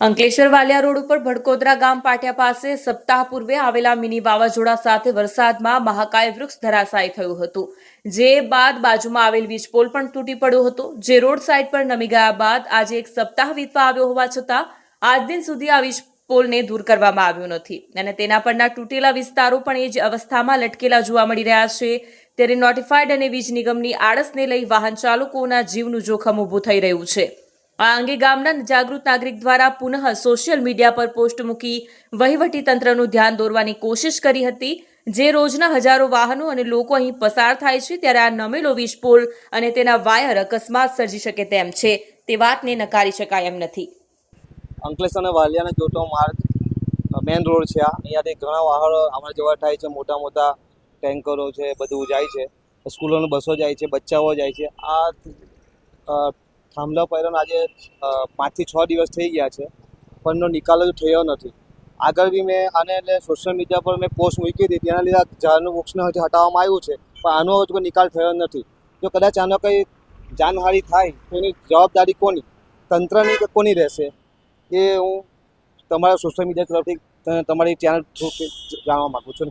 Ankleshwar Valia road ઉપર ભડકોદરા ગામ પાટિયા પાસે સપ્તાહ પૂર્વે આવેલા મિની વાવાઝોડા સાથે વરસાદમાં મહાકાય વૃક્ષ ધરાશાયી થયું હતું. જે બાદ બાજુમાં આવેલ વીજ પોલ પણ તૂટી પડ્યો હતો. જે રોડ સાઈડ પર નમી ગયા બાદ આજે એક સપ્તાહ વીતવા આવ્યો હોવા છતાં આજ દિન સુધી આ વીજ પોલને દૂર કરવામાં આવ્યો નથી. અને તેના પરના તૂટેલા વિસ્તારો પણ એ જ અવસ્થામાં લટકેલા જોવા મળી રહ્યા છે. ત્યારે નોટિફાઈડ અને વીજ નિગમની આળસને લઈ વાહન ચાલકોના જીવનું જોખમ ઊભું થઈ રહ્યું છે. આ અંગે ગામના જાગૃત નાગરિક દ્વારા પુનઃ સોશિયલ મીડિયા પર પોસ્ટ મૂકી વહીવટી તંત્રનું ધ્યાન દોરવાની કોશિશ કરી હતી. જે રોજના હજારો વાહનો અને લોકો અહીં પસાર થાય છે, ત્યારે આ નમેલો વીજ અને તેના વાયર અકસ્માત સર્જી શકે તેમ છે. તે વાતને નકારી શકાય એમ નથી. અંકલેશ્વર અને વાલિયાને જોતો માર્ગ મેઇન રોડ છે આ. અહીંયાથી ઘણા વાહનો આવવા જવા થાય છે, મોટા મોટા ટેન્કરો છે, બધું જાય છે. સ્કૂલોની બસો જાય છે, બચ્ચાઓ જાય છે. આ થાંભલા પહેરણ આજે પાંચથી છ દિવસ થઈ ગયા છે પણ એનો નિકાલ હજુ થયો નથી. આગળ બી મેં આને એટલે સોશિયલ મીડિયા પર મેં પોસ્ટ મૂકી હતી, તેના લીધે જાનનું વૃક્ષને હજી હટાવવામાં આવ્યું છે, પણ આનો હજુ કોઈ નિકાલ થયો નથી. જો કદાચ આનો કંઈ જાનહાનિ થાય, તો એની જવાબદારી કોની? તંત્રની કે કોની રહેશે? એ હું તમારા સોશિયલ મીડિયા તરફથી, તમારી ચેનલ થ્રુ જાણવા માગું છું.